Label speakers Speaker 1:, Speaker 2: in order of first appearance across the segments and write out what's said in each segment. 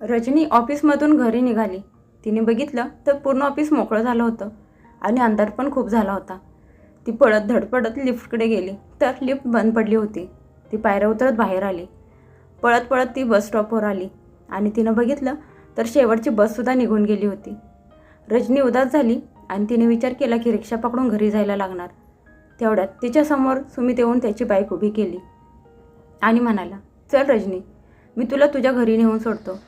Speaker 1: रजनी ऑफिसमधून घरी निघाली. तिने बघितलं तर पूर्ण ऑफिस मोकळं झालं होतं आणि अंधार पण खूप झाला होता. ती पळत धडपडत लिफ्टकडे गेली. तर लिफ्ट बंद पडली होती. ती पायऱ्या उतरत बाहेर आली. पळत पळत ती बस स्टॉपवर आली आणि तिनं बघितलं तर शेवटची बससुद्धा निघून गेली होती. रजनी उदास झाली आणि तिने विचार केला की रिक्षा पकडून घरी जायला लागणार. तेवढ्यात तिच्यासमोर सुमित येऊन त्याची बाईक उभी केली आणि म्हणाला चल रजनी मी तुला तुझ्या घरी नेऊन सोडतो.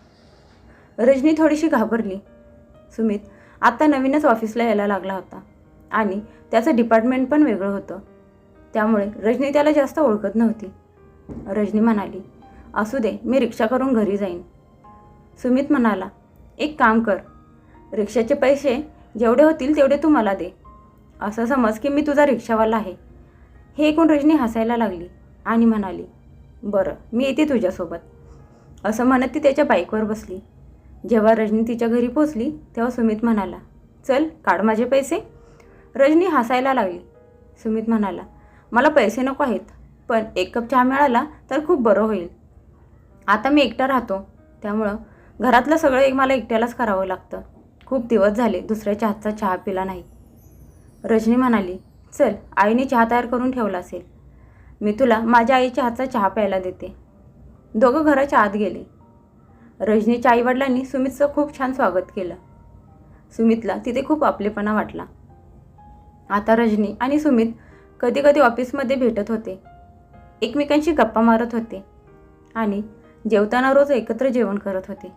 Speaker 1: रजनी थोडीशी घाबरली. सुमित आत्ता नवीनच ऑफिसला यायला लागला होता आणि त्याचं डिपार्टमेंट पण वेगळं होतं. त्यामुळे रजनी त्याला जास्त ओळखत नव्हती. रजनी म्हणाली असू दे मी रिक्षा करून घरी जाईन. सुमित म्हणाला एक काम कर रिक्षाचे पैसे जेवढे होतील तेवढे तू मला दे. असं समज की मी तुझा रिक्षावाला आहे. हे ऐकून रजनी हसायला लागली आणि म्हणाली बरं मी येते तुझ्यासोबत. असं म्हणत ती त्याच्या बाईकवर बसली. जेव्हा रजनी तिच्या घरी पोचली तेव्हा सुमित म्हणाला चल काढ माझे पैसे. रजनी हसायला लागली. सुमित म्हणाला मला पैसे नको आहेत पण एक कप चहा मिळाला तर खूप बरं होईल. आता मी एकटा राहतो त्यामुळं घरातलं सगळं एक मला एकट्यालाच करावं लागतं. खूप दिवस झाले दुसऱ्याच्या हातचा चहा पिला नाही. रजनी म्हणाली चल आईने चहा तयार करून ठेवला असेल. मी तुला माझ्या आईच्या हातचा चहा प्यायला देते. दोघं घराच्या आत गेले. रजनीच्या आईवडिलांनी सुमितचं खूप छान स्वागत केलं. सुमितला तिथे खूप आपलेपणा वाटला. आता रजनी आणि सुमित कधी कधी ऑफिसमध्ये भेटत होते. एकमेकांशी गप्पा मारत होते आणि जेवताना रोज एकत्र जेवण करत होते.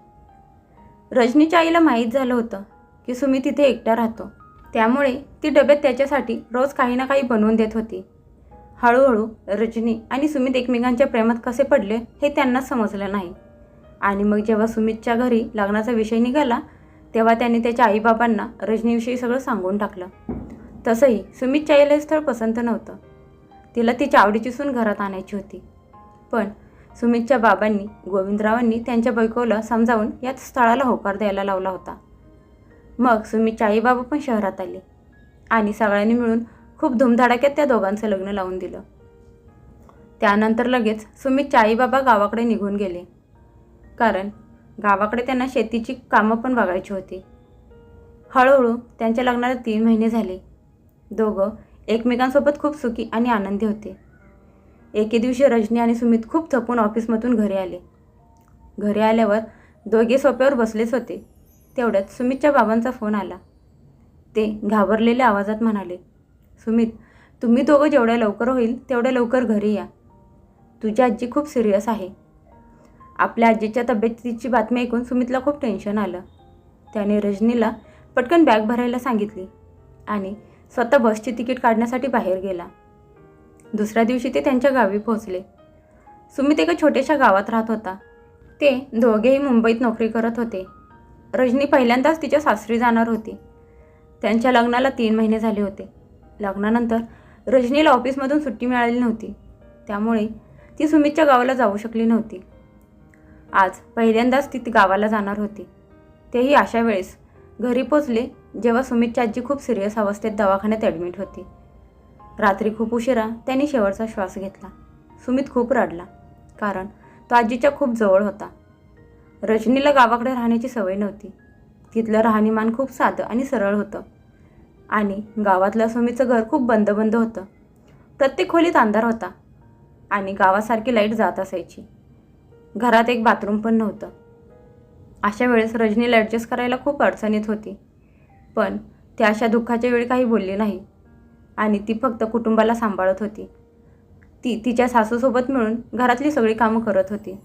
Speaker 1: रजनीच्या आईला माहीत झालं होतं की सुमित तिथे एकटा राहतो. त्यामुळे ती डब्यात त्याच्यासाठी रोज काही ना काही बनवून देत होती. हळूहळू रजनी आणि सुमित एकमेकांच्या प्रेमात कसे पडले हे त्यांना समजलं नाही. आणि मग जेव्हा सुमितच्या घरी लग्नाचा विषय निघाला तेव्हा त्याने त्याच्या आईबाबांना रजनीविषयी सगळं सांगून टाकलं. तसंही सुमितच्या आईला हे स्थळ पसंत नव्हतं. तिला तिच्या आवडीची सून घरात आणायची होती. पण सुमितच्या बाबांनी गोविंदरावांनी त्यांच्या बायकोला समजावून याच स्थळाला होकार द्यायला लावला होता. मग सुमितच्या आईबाबा पण शहरात आले आणि सगळ्यांनी मिळून खूप धुमधडाक्यात त्या दोघांचं लग्न लावून दिलं. त्यानंतर लगेच सुमितच्या आईबाबा गावाकडे निघून गेले. कारण गावाकडे त्यांना शेतीची कामं पण बघायची होती. हळूहळू त्यांच्या लग्नाला तीन महिने झाले. दोघं एकमेकांसोबत खूप सुखी आणि आनंदी होते. एके दिवशी रजनी आणि सुमित खूप थकून ऑफिसमधून घरी आले. घरी आल्यावर दोघे सोप्यावर बसलेच होते. तेवढ्यात सुमितच्या बाबांचा फोन आला. ते घाबरलेल्या आवाजात म्हणाले सुमित तुम्ही दोघं जेवढ्या लवकर होईल तेवढ्या लवकर घरी या. तुझी आजी खूप सिरियस आहे. आपल्या आजीच्या तब्येतीची बातमी ऐकून सुमितला खूप टेन्शन आलं. त्याने रजनीला पटकन बॅग भरायला सांगितली आणि स्वतः बसची तिकीट काढण्यासाठी बाहेर गेला. दुसऱ्या दिवशी ते त्यांच्या गावी पोहोचले. सुमित एका छोट्याशा गावात राहत होता. ते दोघेही मुंबईत नोकरी करत होते. रजनी पहिल्यांदाच तिच्या सासरी जाणार होती. त्यांच्या लग्नाला तीन महिने झाले होते. लग्नानंतर रजनीला ऑफिसमधून सुट्टी मिळाली नव्हती. त्यामुळे ती सुमितच्या गावाला जाऊ शकली नव्हती. आज पहिल्यांदाच ती गावाला जाणार होती. तेही अशा वेळेस. घरी पोचले जेव्हा सुमितची आजी खूप सिरियस अवस्थेत दवाखान्यात ॲडमिट होती. रात्री खूप उशिरा त्यांनी शेवटचा श्वास घेतला. सुमित खूप रडला कारण तो आजीच्या खूप जवळ होता. रजनीला गावाकडे राहण्याची सवय नव्हती. तिथलं राहणीमान खूप साधं आणि सरळ होतं. आणि गावातलं सुमितचं घर खूप बंद बंद होतं. प्रत्येक खोलीत अंधार होता आणि गावासारखी लाइट जात असायची. घरात एक बाथरूम पण नव्हतं. अशा वेळेस रजनीला ॲडजस्ट करायला खूप अडचणीत होती. पण ती अशा दुःखाच्या वेळी काही बोलली नाही आणि ती फक्त कुटुंबाला सांभाळत होती. ती तिच्या सासूसोबत मिळून घरातली सगळी कामं करत होती.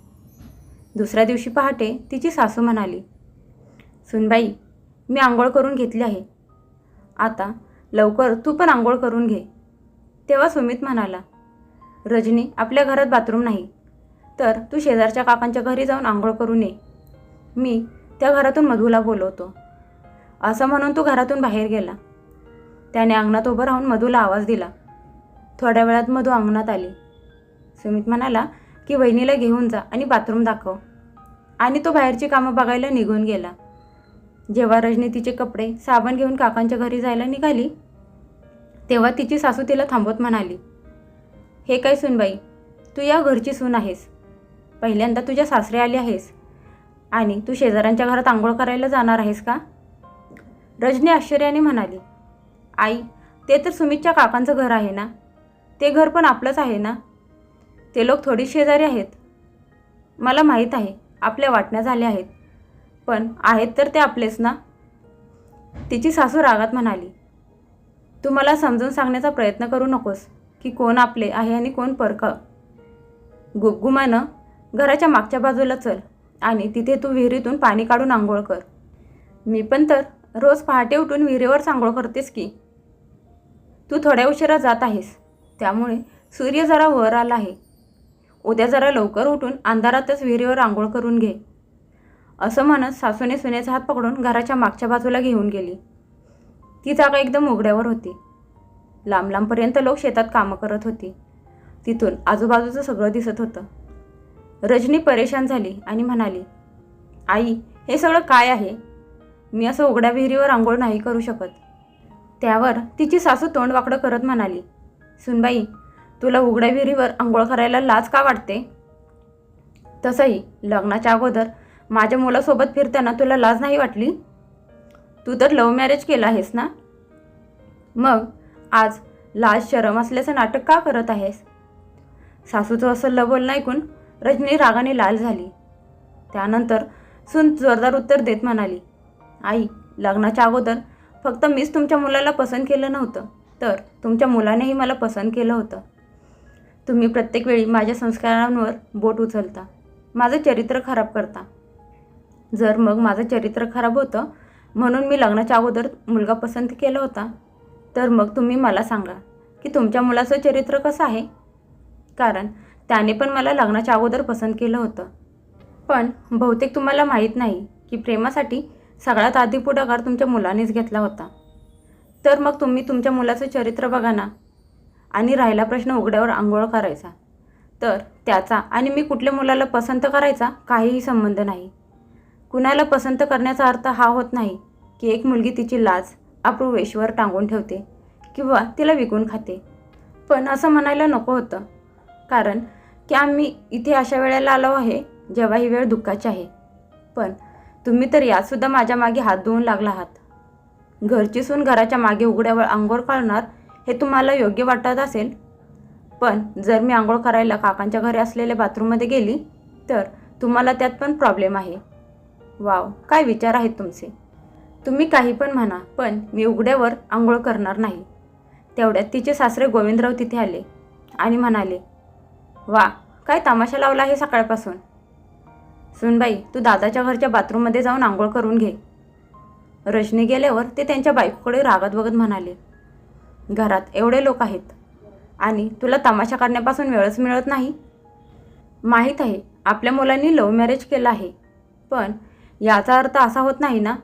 Speaker 1: दुसऱ्या दिवशी पहाटे तिची सासू म्हणाली सुनबाई मी आंघोळ करून घेतली आहे. आता लवकर तू पण आंघोळ करून घे. तेव्हा सुमित म्हणाला रजनी आपल्या घरात बाथरूम नाही. तर तू शेजारच्या काकांच्या घरी जाऊन आंघोळ करून ये. मी त्या घरातून मधूला बोलवतो. असं म्हणून तू घरातून बाहेर गेला. त्याने अंगणात उभं राहून मधूला आवाज दिला. थोड्या वेळात मधू अंगणात आली. सुमित म्हणाला की वहिनीला घेऊन जा आणि बाथरूम दाखव. आणि तो बाहेरची कामं बघायला निघून गेला. जेव्हा रजनी तिचे कपडे साबण घेऊन काकांच्या घरी जायला निघाली तेव्हा तिची सासू तिला थांबवत म्हणाली हे काय सुनबाई तू या घरची सून आहेस. पहिल्यांदा तुझ्या सासरे आली आहेस. आणि तू शेजाऱ्यांच्या घरात आंघोळ करायला जाणार आहेस का? रजनी आश्चर्याने म्हणाली आई ते तर सुमितच्या काकांचं घर आहे ना? ते घर पण आपलंच आहे ना? ते लोक थोडी शेजारी आहेत. मला माहीत आहे आपल्या वाटण्या झाल्या आहेत. पण आहेत तर ते आपलेच ना? तिची सासू रागात म्हणाली तू मला समजून सांगण्याचा प्रयत्न करू नकोस की कोण आपले आहे आणि कोण परक. गुपगुमानं घराच्या मागच्या बाजूला चल आणि तिथे तू विहिरीतून पाणी काढून आंघोळ कर. मी पण तर रोज पहाटे उठून विहिरीवर आंघोळ करतेस की. तू थोड्या उशिरा जात आहेस त्यामुळे सूर्य जरा वर आला आहे. उद्या जरा लवकर उठून अंधारातच विहिरीवर आंघोळ करून घे. असं म्हणत सासूने सुनेचा हात पकडून घराच्या मागच्या बाजूला घेऊन गेली. ती जागा एकदम उघड्यावर होती. लांब लांबपर्यंत लोक शेतात कामं करत होती. तिथून आजूबाजूचं सगळं दिसत होतं. रजनी परेशान झाली आणि म्हणाली आई हे सगळं काय आहे? मी असं उघड्या विहिरीवर आंघोळ नाही करू शकत. त्यावर तिची सासू तोंड वाकडं करत म्हणाली सुनबाई तुला उघड्या विहिरीवर आंघोळ करायला लाज का वाटते? तसंही लग्नाच्या अगोदर माझ्या मुलासोबत फिरताना तुला लाज नाही वाटली? तू तर लव्ह मॅरेज केलं आहेस ना? मग आज लाज शरम असल्याचं नाटक का करत आहेस? सासूचं असं ल बोलणं ऐकून रजनी रागाने लाल झाली. त्यानंतर सून जोरदार उत्तर देत म्हणाली आई लग्नाच्या अगोदर फक्त मीच तुमच्या मुलाला पसंत केलं नव्हतं तर तुमच्या मुलानेही मला पसंत केलं होतं. तुम्ही प्रत्येक वेळी माझ्या संस्कारांवर बोट उचलता माझं चरित्र खराब करता. जर मग माझं चरित्र खराब होतं म्हणून मी लग्नाच्या अगोदर मुलगा पसंत केला होता तर मग तुम्ही मला सांगा की तुमच्या मुलाचं चरित्र कसं आहे? कारण त्याने पण मला लग्नाच्या अगोदर पसंत केलं होतं. पण बहुतेक तुम्हाला माहीत नाही की प्रेमासाठी सगळ्यात आधी पुढाकार तुमच्या मुलानेच घेतला होता. तर मग तुम्ही तुमच्या मुलाचं चरित्र बघा ना आणि राहिला प्रश्न उघड्यावर आंघोळ करायचा. तर त्याचा आणि मी कुठल्या मुलाला पसंत करायचा काहीही संबंध नाही. कुणाला पसंत करण्याचा अर्थ हा होत नाही की एक मुलगी तिची लाज अप्रूवेशवर टांगून ठेवते किंवा तिला विकून खाते. पण असं म्हणायला नको होतं. कारण की आम्ही इथे अशा वेळेला आलो आहे जेव्हा ही वेळ दुःखाची आहे. पण तुम्ही तर यातसुद्धा माझ्या मागे हात धुवून लागला आहात. घरची सून घराच्या मागे उघड्यावर आंघोळ काढणार हे तुम्हाला योग्य वाटत असेल. पण जर मी आंघोळ करायला काकांच्या घरी असलेल्या बाथरूममध्ये गेली तर तुम्हाला त्यात पण प्रॉब्लेम आहे. वाव काय विचार आहेत तुमचे? तुम्ही काही पण म्हणा पण मी उघड्यावर आंघोळ करणार नाही. तेवढ्यात तिचे सासरे गोविंदराव तिथे आले आणि म्हणाले वा काय तमाशा लावला आहे सकाळपासून? सुनबाई तू दादाच्या घरच्या बाथरूममध्ये जाऊन आंघोळ करून घे. रजनी गेल्यावर ते त्यांच्या बायकोकडे रागत बघत म्हणाले घरात एवढे लोक आहेत आणि तुला तमाशा करण्यापासून वेळच मिळत नाही? माहीत आहे आपल्या मुलांनी लव्ह मॅरेज केलं आहे पण याचा अर्थ असा होत नाही ना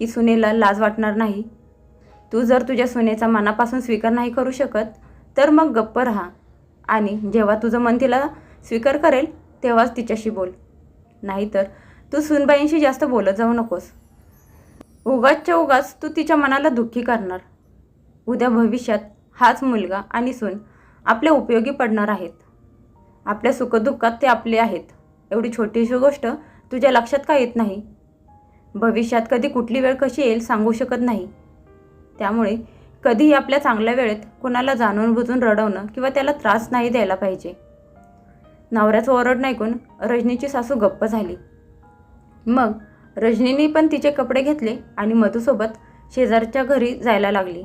Speaker 1: की सुनेला लाज वाटणार नाही? तू जर तुझ्या सुनेचा मनापासून स्वीकार नाही करू शकत तर मग गप्प राहा. आणि जेव्हा तुझं मन तिला स्वीकार करेल तेव्हाच तिच्याशी बोल. नाहीतर तू सुनबाईंशी जास्त बोलत जाऊ नकोस. उगाचच्या उगाच तू तिच्या मनाला दुःखी करणार. उद्या भविष्यात हाच मुलगा आणि सून आपल्या उपयोगी पडणार आहेत. आपल्या सुखदुःखात ते आपले आहेत. एवढी छोटीशी गोष्ट तुझ्या लक्षात का येत नाही? भविष्यात कधी कुठली वेळ कशी येईल सांगू शकत नाही. त्यामुळे कधीही आपल्या चांगल्या वेळेत कुणाला जाणून बुजून रडवणं किंवा त्याला त्रास नाही द्यायला पाहिजे. नवऱ्याचं ओरडणं ऐकून रजनीची सासू गप्प झाली. मग रजनीने पण तिचे कपडे घेतले आणि मधूसोबत शेजारच्या घरी जायला लागली.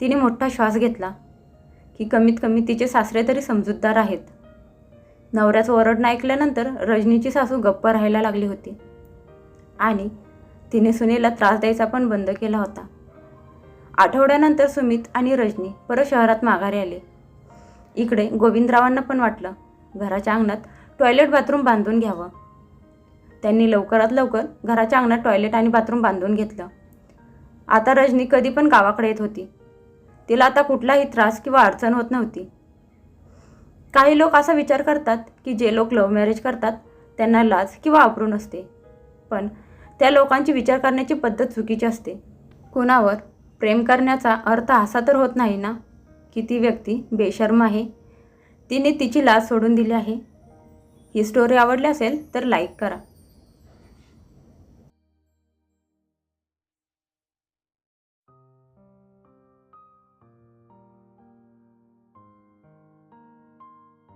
Speaker 1: तिने मोठा श्वास घेतला की कमीत कमी तिचे सासरे तरी समजूतदार आहेत. नवऱ्याचं ओरडणं ऐकल्यानंतर रजनीची सासू गप्प राहायला लागली होती. आणि तिने सुनेला त्रास द्यायचा पण बंद केला होता. आठवड्यानंतर सुमित आणि रजनी परत शहरात माघारी आले. इकडे गोविंदरावांना पण वाटलं घराच्या अंगणात टॉयलेट बाथरूम बांधून घ्यावं. त्यांनी लवकरात लवकर घराच्या अंगणात टॉयलेट आणि बाथरूम बांधून घेतलं. आता रजनी कधी पण गावाकडे येत होती. तिला आता कुठलाही त्रास किंवा अडचण होत नव्हती. काही लोक असा विचार करतात की जे लोक लव्ह मॅरेज करतात त्यांना लाज किंवा अपरून असते पण त्या लोकांची विचार करण्याची पद्धत चुकीची असते. कुणावर? प्रेम करण्याचा अर्थ असा तर होत नाही ना की ती व्यक्ती बेशर्म आहे? तिने तिची लाज सोडून दिली आहे. ही स्टोरी आवडली असेल तर लाईक करा.